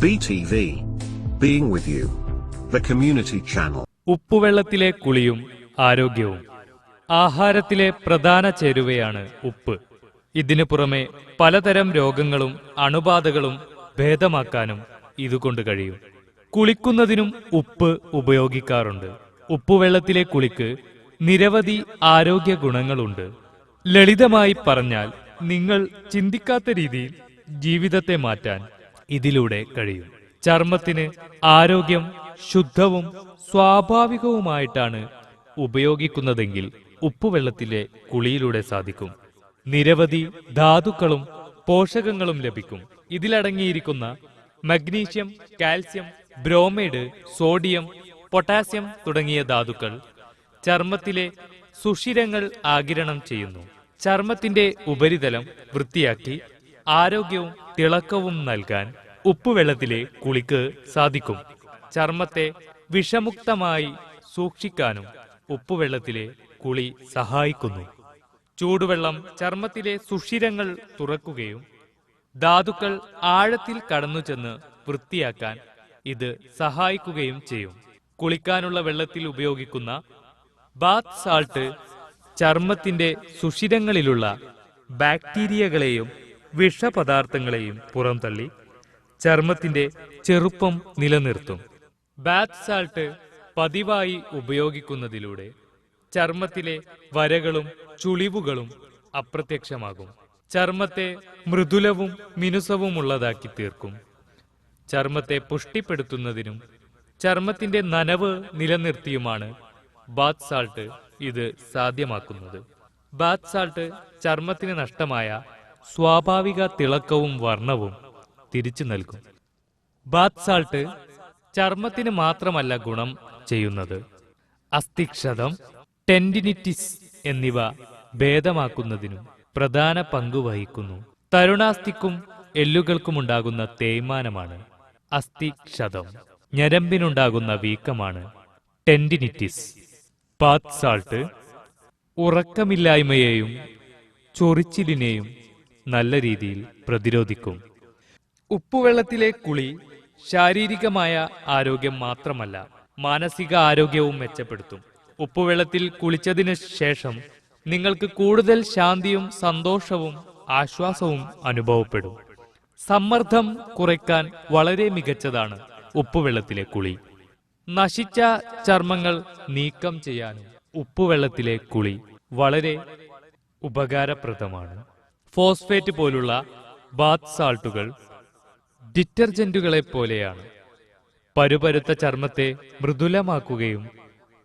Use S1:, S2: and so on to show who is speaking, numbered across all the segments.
S1: BTV. Being with you. The community channel.
S2: ഉപ്പുവെള്ളത്തിലെ കുളിയും ആരോഗ്യവും ആഹാരത്തിലെ പ്രധാന ചേരുവയാണ് ഉപ്പ് ഇതിനു പുറമെ പലതരം രോഗങ്ങളും അണുബാധകളും ഭേദമാക്കാനും ഇതുകൊണ്ട് കഴിയും കുളിക്കുന്നതിനും ഉപ്പ് ഉപയോഗിക്കാറുണ്ട് ഉപ്പുവെള്ളത്തിലെ കുളിക്ക് നിരവധി ആരോഗ്യ ഗുണങ്ങളുണ്ട് ലളിതമായി പറഞ്ഞാൽ നിങ്ങൾ ചിന്തിക്കാത്ത രീതിയിൽ ജീവിതത്തെ മാറ്റാൻ ഇതിലൂടെ കഴിയും. ചർമ്മത്തിന് ആരോഗ്യം ശുദ്ധവും സ്വാഭാവികവുമായിട്ടാണ് ഉപയോഗിക്കുന്നതെങ്കിൽ ഉപ്പുവെള്ളത്തിലെ കുളിയിലൂടെ സാധിക്കും. നിരവധി ധാതുക്കളും പോഷകങ്ങളും ലഭിക്കും. ഇതിലടങ്ങിയിരിക്കുന്ന magnesium calcium bromide sodium potassium തുടങ്ങിയ ധാതുക്കൾ ചർമ്മത്തിലെ സുഷിരങ്ങൾ ആകിരണം ചെയ്യുന്നു. ചർമ്മത്തിന്റെ ഉപരിതലം വൃത്തിയാക്കി ആരോഗ്യവും തിളക്കവും നൽകാൻ ഉപ്പുവെള്ളത്തിലെ കുളിക്ക് സാധിക്കും. ചർമ്മത്തെ വിഷമുക്തമായി സൂക്ഷിക്കാനും ഉപ്പുവെള്ളത്തിലെ കുളി സഹായിക്കുന്നു. ചൂടുവെള്ളം ചർമ്മത്തിലെ സുഷിരങ്ങൾ തുറക്കുകയും ധാതുക്കൾ ആഴത്തിൽ കടന്നു ചെന്ന് വൃത്തിയാക്കാൻ ഇത് സഹായിക്കുകയും ചെയ്യും. കുളിക്കാനുള്ള വെള്ളത്തിൽ ഉപയോഗിക്കുന്ന ബാത്ത് സാൾട്ട് ചർമ്മത്തിന്റെ സുഷിരങ്ങളിലുള്ള ബാക്ടീരിയകളെയും വിഷപദാർത്ഥങ്ങളെയും പുറംതള്ളി ചർമ്മത്തിന്റെ ചെറുപ്പം നിലനിർത്തും. ബാത്ത് സാൾട്ട് പതിവായി ഉപയോഗിക്കുന്നതിലൂടെ ചർമ്മത്തിലെ വരകളും ചുളിവുകളും അപ്രത്യക്ഷമാകും. ചർമ്മത്തെ മൃദുലവും മിനുസവുമുള്ളതാക്കി തീർക്കും. ചർമ്മത്തെ പുഷ്ടിപ്പെടുത്തുന്നതിനും ചർമ്മത്തിന്റെ നനവ് നിലനിർത്തിയുമാണ് ബാത്ത് സാൾട്ട് ഇത് സാധ്യമാക്കുന്നത്. ബാത്ത് സാൾട്ട് ചർമ്മത്തിന് നഷ്ടമായ സ്വാഭാവിക തിളക്കവും വർണവും തിരിച്ചു നൽകും. ബാത്ത് സാൾട്ട് ചർമ്മത്തിന് മാത്രമല്ല ഗുണം ചെയ്യുന്നത്. അസ്ഥിക്ഷതം ടെൻഡിനിറ്റിസ് എന്നിവ ഭേദമാക്കുന്നതിനും പ്രധാന പങ്ക് വഹിക്കുന്നു. തരുണാസ്ഥിക്കും എല്ലുകൾക്കുമുണ്ടാകുന്ന തേയ്മാനമാണ് അസ്ഥിക്ഷതം. ഞരമ്പിനുണ്ടാകുന്ന വീക്കമാണ് ടെൻഡിനിറ്റിസ്. ബാത്ത് സാൾട്ട് ഉറക്കമില്ലായ്മയെയും ചൊറിച്ചിലിനെയും നല്ല രീതിയിൽ പ്രതിരോധിക്കും. ഉപ്പുവെള്ളത്തിലെ കുളി ശാരീരികമായ ആരോഗ്യം മാത്രമല്ല മാനസിക ആരോഗ്യവും മെച്ചപ്പെടുത്തും. ഉപ്പുവെള്ളത്തിൽ കുളിച്ചതിന് ശേഷം നിങ്ങൾക്ക് കൂടുതൽ ശാന്തിയും സന്തോഷവും ആശ്വാസവും അനുഭവപ്പെടും. സമ്മർദ്ദം കുറയ്ക്കാൻ വളരെ മികച്ചതാണ് ഉപ്പുവെള്ളത്തിലെ കുളി. നശിച്ച ചർമ്മങ്ങൾ നീക്കം ചെയ്യാനും ഉപ്പുവെള്ളത്തിലെ കുളി വളരെ ഉപകാരപ്രദമാണ്. ഫോസ്ഫേറ്റ് പോലുള്ള ബാത്ത് സാൾട്ടുകൾ ഡിറ്റർജന്റുകളെ പോലെയാണ് പരുപരുത്ത ചർമ്മത്തെ മൃദുലമാക്കുകയും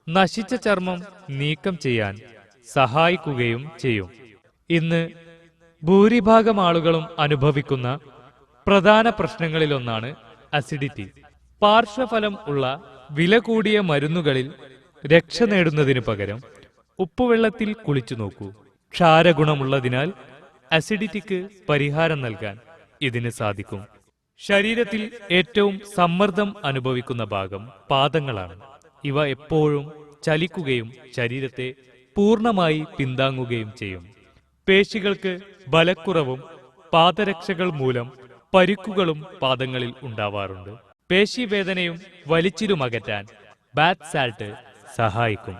S2: നശിച്ച ചർമ്മം നീക്കം ചെയ്യാൻ സഹായിക്കുകയും ചെയ്യും. ഇന്ന് ഭൂരിഭാഗം ആളുകളും അനുഭവിക്കുന്ന പ്രധാന പ്രശ്നങ്ങളിലൊന്നാണ് അസിഡിറ്റി. പാർശ്വഫലം ഉള്ള വില കൂടിയ മരുന്നുകളിൽ രക്ഷ നേടുന്നതിന് പകരം ഉപ്പുവെള്ളത്തിൽ കുളിച്ചു നോക്കൂ. ക്ഷാരഗുണമുള്ളതിനാൽ അസിഡിറ്റിക്ക് പരിഹാരം നൽകാൻ ഇതിന് സാധിക്കും. ശരീരത്തിൽ ഏറ്റവും സമ്മർദ്ദം അനുഭവിക്കുന്ന ഭാഗം പാദങ്ങളാണ്. ഇവ എപ്പോഴും ചലിക്കുകയും ശരീരത്തെ പൂർണമായി പിന്താങ്ങുകയും ചെയ്യും. പേശികൾക്ക് ബലക്കുറവും പാദരക്ഷകൾ മൂലം പരിക്കുകളും പാദങ്ങളിൽ ഉണ്ടാവാറുണ്ട്. പേശിവേദനയും വലിച്ചിരുമകറ്റാൻ ബാത്ത് സാൾട്ട് സഹായിക്കും.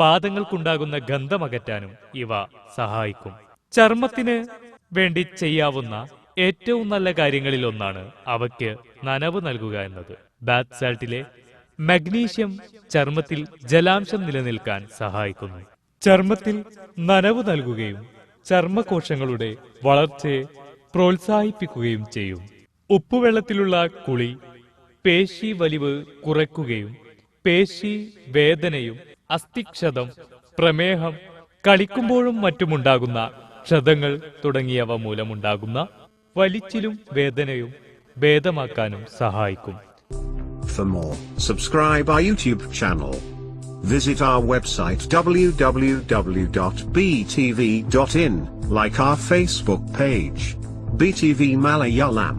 S2: പാദങ്ങൾക്കുണ്ടാകുന്ന ഗന്ധമകറ്റാനും ഇവ സഹായിക്കും. ചർമ്മത്തിന് വേണ്ടി ചെയ്യാവുന്ന ഏറ്റവും നല്ല കാര്യങ്ങളിൽ ഒന്നാണ് അവയ്ക്ക് നനവ് നൽകുക എന്നത്. ബാത്ത് സാൾട്ടിലെ മഗ്നീഷ്യം ചർമ്മത്തിൽ ജലാംശം നിലനിൽക്കാൻ സഹായിക്കുന്നു. ചർമ്മത്തിൽ നനവ് നൽകുകയും ചർമ്മകോശങ്ങളുടെ വളർച്ചയെ പ്രോത്സാഹിപ്പിക്കുകയും ചെയ്യും. ഉപ്പുവെള്ളത്തിലുള്ള കുളി പേശി വലിവ് കുറയ്ക്കുകയും പേശി വേദനയും അസ്ഥിക്ഷതം പ്രമേഹം കളിക്കുമ്പോഴും മറ്റുമുണ്ടാകുന്ന ക്ഷതങ്ങൾ തുടങ്ങിയവ മൂലമുണ്ടാകുന്ന വലിച്ചിലും വേദനയും ഭേദമാക്കാനും സഹായിക്കും
S1: For more, subscribe our YouTube channel. Visit our website www.btv.in, like our Facebook page. BTV Malayalam.